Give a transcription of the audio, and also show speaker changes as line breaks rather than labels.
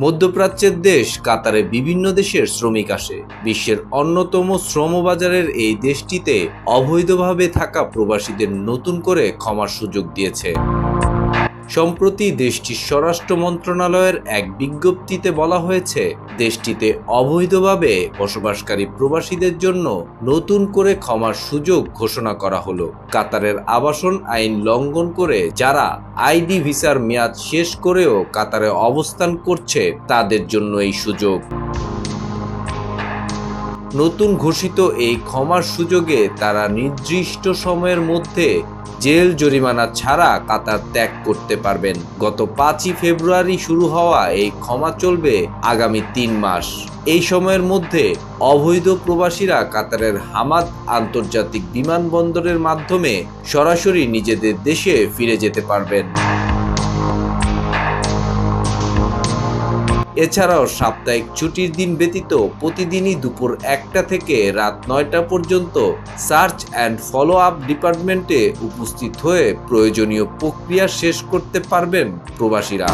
মধ্যপ্রাচ্যের দেশ কাতারে বিভিন্ন দেশের শ্রমিক আসে। বিশ্বের অন্যতম শ্রমবাজারের এই দেশটিতে অবৈধভাবে থাকা প্রবাসীদের নতুন করে ক্ষমার সুযোগ দিয়েছে। সম্প্রতি দেশটির স্বরাষ্ট্র মন্ত্রণালয়ের এক বিজ্ঞপ্তিতে বলা হয়েছে, দেশটিতে অবৈধভাবে বসবাসকারী প্রবাসীদের জন্য নতুন করে ক্ষমার সুযোগ ঘোষণা করা হলো। কাতারের আবাসন আইন লঙ্ঘন করে যারা আইডি ভিসার মেয়াদ শেষ করেও কাতারে অবস্থান করছে, তাদের জন্য এই সুযোগ। নতুন ঘোষিত এই ক্ষমার সুযোগে তারা নির্দিষ্ট সময়ের মধ্যে জেল জরিমানা ছাড়া কাতার ত্যাগ করতে পারবেন। গত পাঁচই ফেব্রুয়ারি শুরু হওয়া এই ক্ষমা চলবে আগামী তিন মাস। এই সময়ের মধ্যে অবৈধ প্রবাসীরা কাতারের হামাদ আন্তর্জাতিক বিমানবন্দরের মাধ্যমে সরাসরি নিজেদের দেশে ফিরে যেতে পারবেন। এছাড়াও সাপ্তাহিক ছুটির দিন ব্যতীত প্রতিদিনই দুপুর একটা থেকে রাত নয়টা পর্যন্ত সার্চ অ্যান্ড ফলো আপ ডিপার্টমেন্টে উপস্থিত হয়ে প্রয়োজনীয় প্রক্রিয়া শেষ করতে পারবেন প্রবাসীরা।